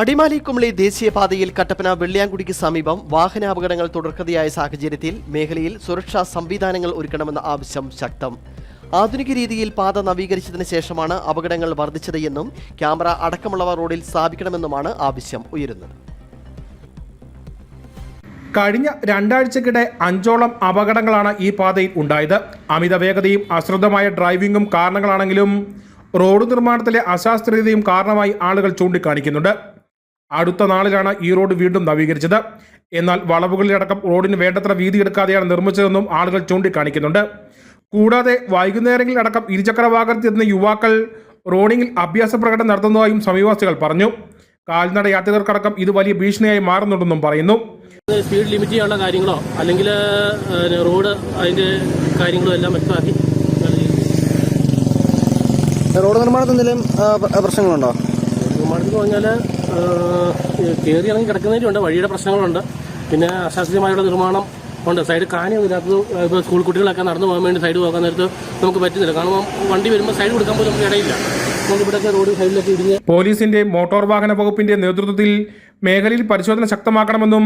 അടിമാലി കുമളി ദേശീയപാതയിൽ കട്ടപ്പന വെള്ളിയാങ്കുടിക്ക് സമീപം വാഹനാപകടങ്ങൾ തുടർക്കഥയായ സാഹചര്യത്തിൽ മേഖലയിൽ സുരക്ഷാ സംവിധാനങ്ങൾ ഒരുക്കണമെന്ന ആവശ്യം ശക്തം. ആധുനിക രീതിയിൽ പാത നവീകരിച്ചതിന് ശേഷമാണ് അപകടങ്ങൾ വർദ്ധിച്ചത് എന്നും ക്യാമറ അടക്കമുള്ളവ റോഡിൽ സ്ഥാപിക്കണമെന്നുമാണ് ആവശ്യം ഉയരുന്നത്. കഴിഞ്ഞ രണ്ടാഴ്ചക്കിടെ അഞ്ചോളം അപകടങ്ങളാണ് ഈ പാതയിൽ ഉണ്ടായത്. അമിത വേഗതയും അശ്രദ്ധമായ ഡ്രൈവിംഗും കാരണങ്ങളാണെങ്കിലും റോഡ് നിർമ്മാണത്തിലെ അശാസ്ത്രീയതയും കാരണമായി ആളുകൾ ചൂണ്ടിക്കാണിക്കുന്നുണ്ട്. അടുത്ത നാളിലാണ് ഈ റോഡ് വീണ്ടും നവീകരിച്ചത്. എന്നാൽ വളവുകളിലടക്കം റോഡിന് വേണ്ടത്ര വീതി എടുക്കാതെയാണ് നിർമ്മിച്ചതെന്നും ആളുകൾ ചൂണ്ടിക്കാണിക്കുന്നുണ്ട്. കൂടാതെ വൈകുന്നേരങ്ങളിലടക്കം ഇരുചക്ര വാഹനത്തിൽ എത്തുന്ന യുവാക്കൾ റോഡിങ്ങിൽ അഭ്യാസ പ്രകടനം നടത്തുന്നതായും സമീപവാസികൾ പറഞ്ഞു. കാൽനട യാത്രികർക്കടക്കം ഇത് വലിയ ഭീഷണിയായി മാറുന്നുണ്ടെന്നും പറയുന്നു. സ്പീഡ് ലിമിറ്റ് ചെയ്യാനുള്ള കാര്യങ്ങളോ അല്ലെങ്കിൽ റോഡ് അതിന്റെ കാര്യങ്ങളോ എല്ലാം വ്യക്തമാക്കി റോഡ് നിർമ്മാണത്തിൽ എന്തെങ്കിലും പ്രശ്നങ്ങളുണ്ടോ? നിർമ്മാണത്തിൽ പറഞ്ഞാൽ കയറി ഇറങ്ങി കിടക്കുന്നതിനുണ്ട് വഴിയുടെ പ്രശ്നങ്ങളുണ്ട്. പിന്നെ അശാസ്ത്രീയമായുള്ള നിർമ്മാണം ഉണ്ട്. സൈഡ് കാനയൊന്നും ഇല്ലാത്തത് ഇപ്പോൾ സ്കൂൾ കുട്ടികളൊക്കെ നടന്നു പോകാൻ വേണ്ടി സൈഡ് പോകാൻ നേരത്ത് നമുക്ക് പറ്റുന്നില്ല. കാരണം വണ്ടി വരുമ്പോൾ സൈഡ് കൊടുക്കാൻ പോലും നമുക്ക് ഇടയില്ല. പോലീസിന്റെ മോട്ടോർ വാഹന വകുപ്പിന്റെ നേതൃത്വത്തിൽ മേഖലയിൽ പരിശോധന ശക്തമാക്കണമെന്നും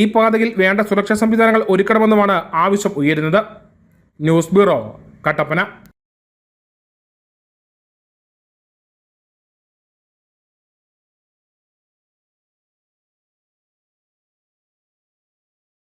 ഈ പാതയിൽ വേണ്ട സുരക്ഷാ സംവിധാനങ്ങൾ ഒരുക്കണമെന്നുമാണ് ആവശ്യം ഉയരുന്നത്. News bureau Kattappana.